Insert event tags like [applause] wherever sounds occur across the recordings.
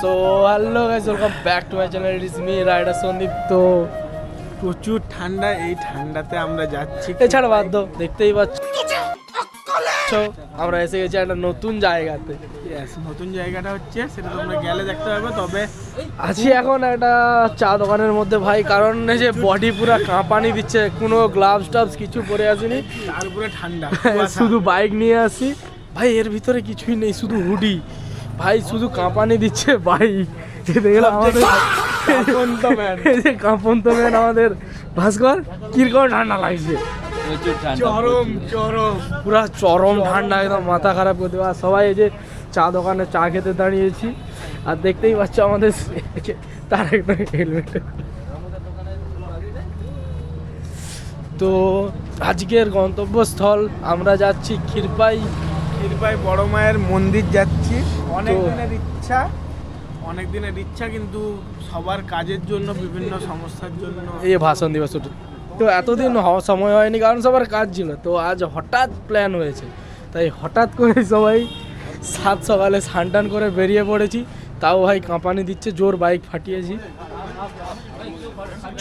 So hello guys welcome back to my channel it is me rider Sandeep তো প্রচুর ঠান্ডা এই ঠান্ডাতে আমরা যাচ্ছি। এছাড়া বাধ্য দেখতেই পাচ্ছ। আমরা এসে গেছি একটা নতুন জায়গাতে। নতুন জায়গাটা হচ্ছে সেটা তোমরা গেলে দেখতে পাবে তবে আছি এখন একটা চা দোকানের মধ্যে ভাই কারণ যে বডি পুরো কাঁপানি দিচ্ছে কোনো গ্লাভস টাভস কিছু পরে আসিনি। তার উপরে ঠান্ডা [laughs] শুধু বাইক নিয়ে আসি। ভাই এর ভিতরে কিছুই নেই শুধু হুডি ভাই শুধু কাঁপানি দিচ্ছে ভাই। দেখে গেলাম আমাদের man। এই ম্যান আমাদের। ভাস্কর কীরকম ঠান্ডা লাগছে? চরম চরম। পুরা চরম ঠান্ডা একদম মাথা খারাপ করে দেওয়া সবাই এই যে চা দোকানে চা খেতে দাঁড়িয়েছি। আর দেখতেই পাচ্ছ আমাদের তার একটা হেলমেট তো আজকের গন্তব্যস্থল আমরা যাচ্ছি ক্ষীরপাই। ক্ষীরপাই বড় মায়ের মন্দির যাচ্ছি। অনেক দিনের ইচ্ছা অনেক দিনের ইচ্ছা কিন্তু সবার কাজের জন্য বিভিন্ন সমস্যার জন্য। এই ভাষণ দিবস। তো এতদিন হওয়া সময় হয়নি কারণ সবার কাজ ছিল। তো আজ হঠাৎ প্ল্যান হয়েছে। তাই হঠাৎ করে সবাই সাত সকালে স্নান টান করে বেরিয়ে পড়েছি। তাও ভাই কাঁপানি দিচ্ছে জোর বাইক ফাটিয়েছি।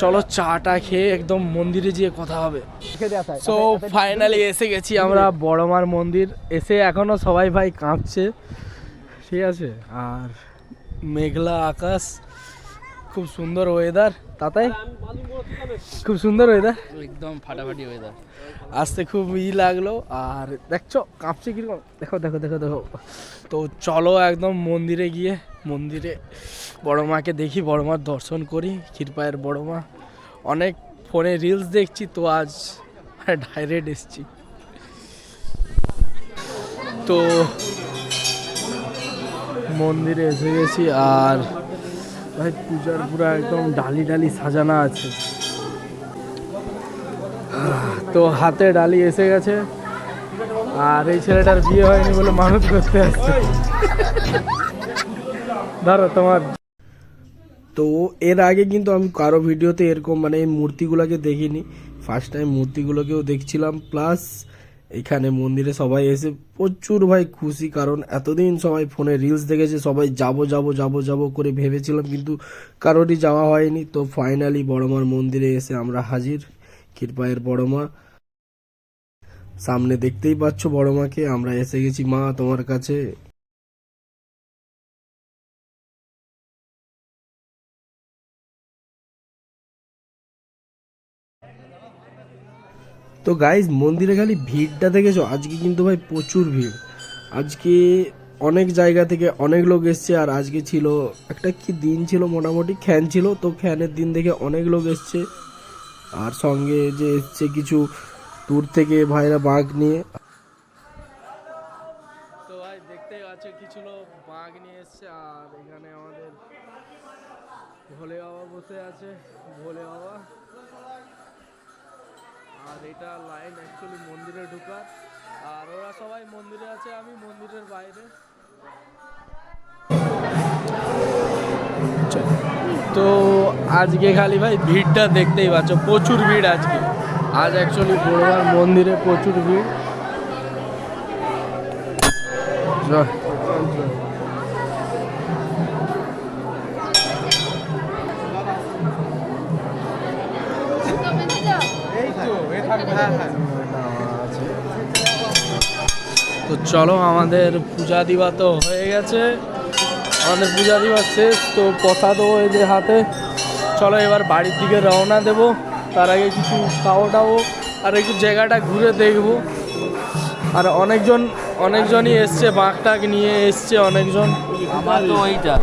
চলো চাটা খেয়ে একদম মন্দিরে গিয়ে কথা হবে। সো ফাইনালি এসে গেছি আমরা বড়মার মন্দির। এসে এখনও সবাই ভাই কাঁপছে। ঠিক আছে। আর মেঘলা আকাশ খুব সুন্দর ওয়েদার তাতাই খুব সুন্দর ওয়েদার একদম ফাটাফাটি ওয়েদার আসতে খুব ই লাগল। আর দেখছ কাঁপছে কীরকম? দেখো দেখো দেখো দেখো। তো চলো একদম মন্দিরে গিয়ে মন্দিরে বড় মাকে দেখি বড় মার দর্শন করি ক্ষীরপায়ের বড় মা। অনেক ফোনে রিলস দেখছি তো আজ ডাইরেক্ট এসছি। তো মন্দিরে এসে গেছি আর ভাই, পূজার পুরো একদম ডালি ডালি সাজানো আছে। তো হাতে ডালি এসে গেছে। আর এই ছেলেটার বিয়ে হয়নি বলে মানুষ করতে আসছে। ধরো তোমার। তো এর আগে কিন্তু আমি কারও ভিডিওতে এরকম মানে এই মূর্তিগুলোকে দেখিনি। ফার্স্ট টাইম মূর্তিগুলোকেও দেখছিলাম। প্লাস এখানে মন্দিরে সবাই এসে প্রচুর ভাই খুশি, কারণ এতদিন সবাই ফোনে রিলস দেখেছে, সবাই যাব যাব যাব যাব করে ভেবেছিলাম, কিন্তু কারোরই যাওয়া হয়নি। তো ফাইনালি বড়মার মন্দিরে এসে আমরা হাজির ক্ষীরপায়ের বড়মা। সামনে দেখতেই পাচ্ছ বড় মাকে আমরা এসে গেছি, মা, তোমার কাছে তো গাইজ মন্দিরে খালি ভিড়টা দেখেছ? আজকে কিন্তু ভাই প্রচুর ভিড়। আজকে অনেক জায়গা থেকে অনেক লোক এসছে, আর আজকে ছিল, একটা কি দিন ছিল মোটামুটি? খ্যান ছিল, তো খ্যানের দিন দেখে অনেক লোক এসছে। আর সঙ্গে যে এসছে কিছু দূর থেকে ভাইরা বাঘ নিয়ে। তো ভাই দেখতে আছে কিছু লোক বাঘ নিয়ে এসছে, আর এখানে ভোলে বাবা বসে আছে। ভোলে বাবা এটা লাইন অ্যাকচুয়ালি মন্দিরে ঢোকার। আর ওরা সবাই মন্দিরে আছে, আমি মন্দিরের বাইরে। তো আজকে খালি ভাই ভিড়টা দেখতেই পাচ্ছ, প্রচুর ভিড় আজকে। আজ অ্যাকচুয়ালি বড়বার মন্দিরে প্রচুর ভিড়। জয়। তো চলো আমাদের পূজা দিবা তো হয়ে গেছে। আমাদের পূজা দিবা শেষ তো প্রসাদও এই যে হাতে। চলো এবার বাড়ির দিকে রওনা দেব। তার আগে কিছু খাওয়া টাও আর একটু জায়গাটা ঘুরে দেখব। আর অনেকজন অনেকজনই এসছে বাঘটাক নিয়ে এসছে অনেকজন। আমার তো ওইটা।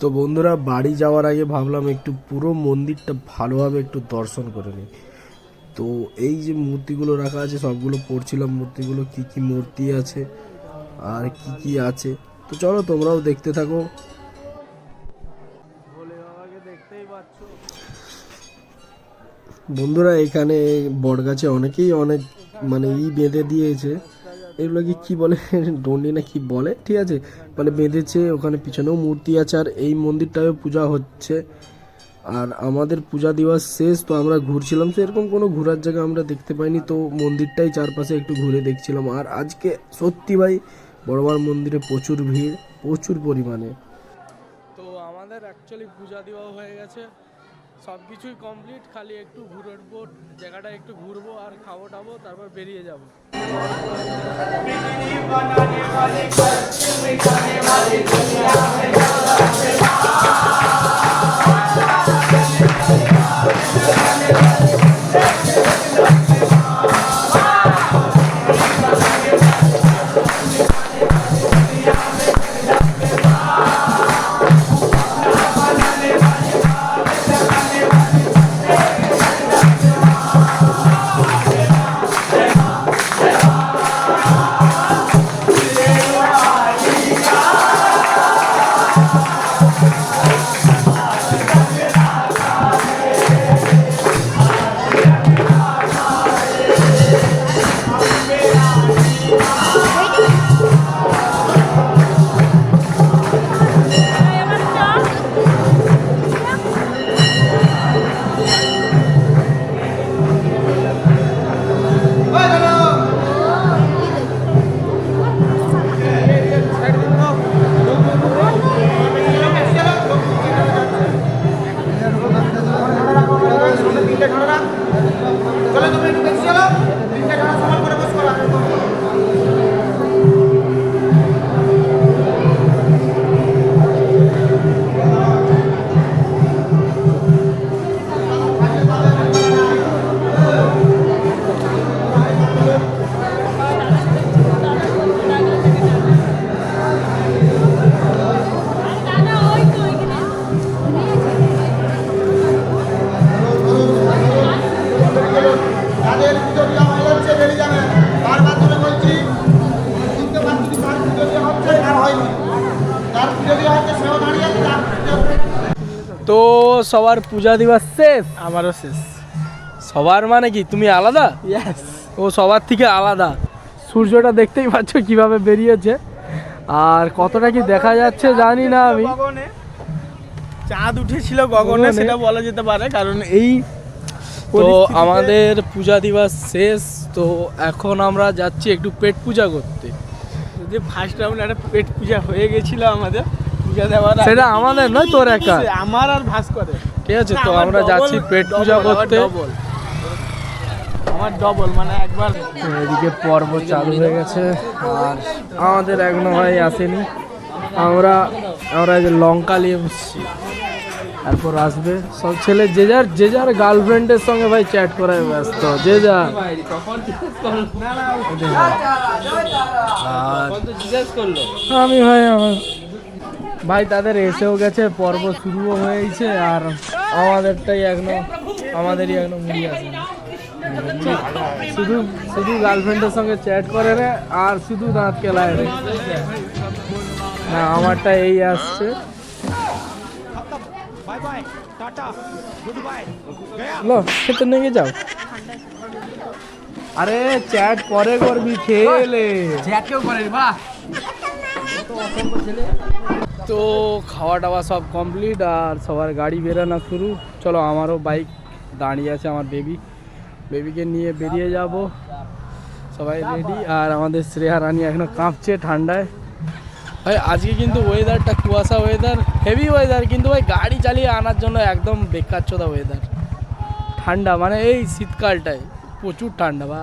তো বন্ধুরা বাড়ি যাওয়ার আগে ভাবলাম একটু পুরো মন্দিরটা ভালোভাবে একটু দর্শন করে নিই। তো এই যে মূর্তিগুলো রাখা আছে, সবগুলো পড়ছিলাম, মূর্তিগুলো কি কি মূর্তি আছে আর কি কি আছে। তো চলো তোমরাও দেখতে থাকো। বন্ধুরা, এখানে বটগাছে অনেকেই অনেক মানে ই বেঁধে দিয়েছে। এগুলোকে কি বলে? ডন্ডি না কি বলে? ঠিক আছে। মানে বেঁধেছে, ওখানে পিছনেও মূর্তি আছে, আর এই মন্দিরটাও পূজা হচ্ছে। আর আমাদের পূজা দিবস শেষ তো আমরা ঘুরছিলাম। সেরকম কোনো ঘোরার জায়গা আমরা দেখতে পাইনি তো মন্দিরটাই চারপাশে একটু ঘুরে দেখছিলাম। আর আজকে সত্যি ভাই বড়মার মন্দিরে প্রচুর ভিড় প্রচুর পরিমাণে। তো আমাদের অ্যাকচুয়ালি পূজা দেওয়া হয়ে গেছে। সব কিছুই কমপ্লিট খালি একটু ঘুরবো জায়গাটা একটু ঘুরবো আর খাব টাবো তারপর বেরিয়ে যাব। সবার পূজা দিবার শেষ? আমারও শেষ। সবার মানে কি? তুমি আলাদা? ও সবার থেকে আলাদা। সূর্যটা দেখতেই পাচ্ছ কীভাবে বেরিয়েছে। আর কতটা কি দেখা যাচ্ছে জানি না আমি। চাঁদ উঠেছিল গগনে। সেটা বলা যেতে পারে কারণ এই তো আমাদের পূজা দিবস শেষ তো এখন আমরা যাচ্ছি একটু পেট পূজা করতে। যে ফার্স্ট রাউন্ড একটা পেট পূজা হয়ে গেছিল আমাদের। সেটা আমাদের নয় তোর একা আমার আর ভাস্করের ঠিক আছে তো আমরা যাচ্ছি পেট পূজা করতে। আমার ডবল মানে একবার এদিকে পর্ব চালু হয়ে গেছে। আর আমাদের এখনও ভাই আসেনি। আমরা আমরা এই যে লঙ্কা নিয়ে বসছি। তারপর আসবে। সব ছেলে যে যার যে যার গার্লফ্রেন্ডের সঙ্গে ভাই চ্যাট করায় ব্যস্ত। যে যার। আমি ভাই আমার ভাই তাদের এসেও গেছে পর্ব শুরুও হয়েছে আর আমাদেরটাই এখনও আমাদেরই এখনও মুড়ি আছে। শুধু শুধু গার্লফ্রেন্ডের সঙ্গে চ্যাট করে রে আর শুধু দাঁত কেলায় রে। না আমারটা এই আসছে। লো খেতে নিয়ে যাও। আরে চ্যাট পরে করবি খেলে। তো খাওয়া টাওয়া সব কমপ্লিট আর সবার গাড়ি বেরানো শুরু। চলো আমারও বাইক দাঁড়িয়ে আছে আমার বেবি বেবিকে নিয়ে বেরিয়ে যাব। সবাই রেডি আর আমাদের শ্রেয়া রানী এখনও কাঁপছে ঠান্ডায়। ভাই, আজকে কিন্তু ওয়েদারটা কুয়াশা ওয়েদার হেভি ওয়েদার কিন্তু ভাই, গাড়ি চালিয়ে আনার জন্য একদম বেকার চোদা ওয়েদার ঠান্ডা মানে এই শীতকালটায় প্রচুর ঠান্ডা বা